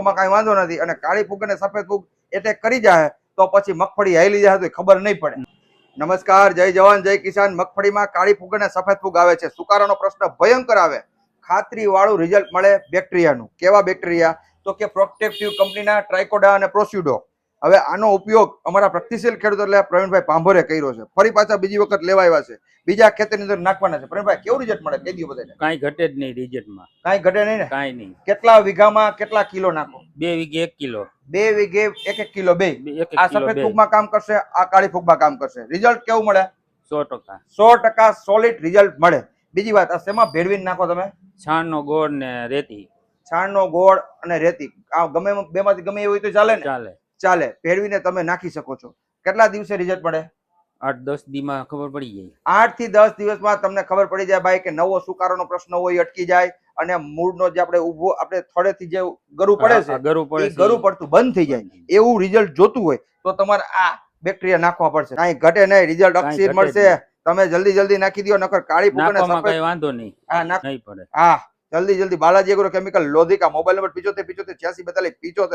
આમાં કાંઈ વાંધો નથી. અને કાળી ફૂગ અને સફેદ ફૂગ એટેક કરી જાય તો પછી મગફળી હેલી જાય તો ખબર નહીં પડે. નમસ્કાર, જય જવાન, જય કિસાન. મગફળીમાં કાળી ફૂગ અને સફેદ ફૂગ આવે છે. સુકારાનો પ્રશ્ન ભયંકર આવે. ખાતરી વાળું રિઝલ્ટ મળે બેક્ટેરિયાનું કેવા બેક્ટેરિયા તો કે પ્રોટેક્ટિવ કંપનીના ટ્રાઇકોડા અને પ્રોસ્યુડો હવે આનો ઉપયોગ અમારા પ્રગતિશીલ ખેડૂતો એટલે પ્રવીણભાઈ પાંભરે કર્યો છે. ફરી પાછા બીજી વખત લેવા આવ્યા છે. બીજા ખેતરની અંદર નાખવાના છે. પ્રવીણભાઈ કેવું રિઝલ્ટ મળે? કહી દો બધાને. કાંઈ ઘટે જ નહીં રિઝલ્ટમાં કાંઈ ઘટે નહીં ને? કાંઈ નહીં. કેટલા વીઘામાં કેટલા કિલો નાખો? બે વીઘે એક કિલો. બે વીઘે એક એક કિલો બે. આ સફેદ ફૂગમાં કામ કરશે આ કાળી ફૂગમાં કામ કરશે. રિઝલ્ટ કેવું મળે? સો ટકા. સો ટકા સોલિડ રિઝલ્ટ મળે. બીજી વાત આ શેમાં ભેળવીને નાખો તમે? છાણનો ગોળ ને રેતી. છાણનો ગોળ અને રેતી. આ ગમે બેમાંથી ગમે એવું હોય તો ચાલે ને? ચાલે. ચાલે ભેળવીને તમે નાખી શકો છો. કેટલા દિવસે રિઝલ્ટ મળે? આઠ દસ દીમાં ખબર પડી જાય. આઠથી દસ દિવસમાં તમને ખબર પડી જાય ભાઈ કે નવો સુકારોનો પ્રશ્ન હોય અટકી જાય અને મૂળનો જે આપણે ઊભો આપણે થોડેથી જે ગરુ પડે છે ગરુ પડે ગરુ પડતું બંધ થઈ જાય. એવું રિઝલ્ટ જોતું હોય તો તમારે આ બેક્ટેરિયા નાખવા પડશે. કાંઈ ઘટે નહીં રિઝલ્ટ અક્ષીર મળશે. તમે જલ્દી જલ્દી નાખી દો નકર કાળી નાખવામાં સફેદ કઈ વાંધો નહીં. હા નાખ નહીં પડે. હા જલ્દી જલ્દી. Balaji agro chemical Lodhika mobile number પિચોતેર પિચોતેર છ્યાસી બેતાલીસ પિચોતેર.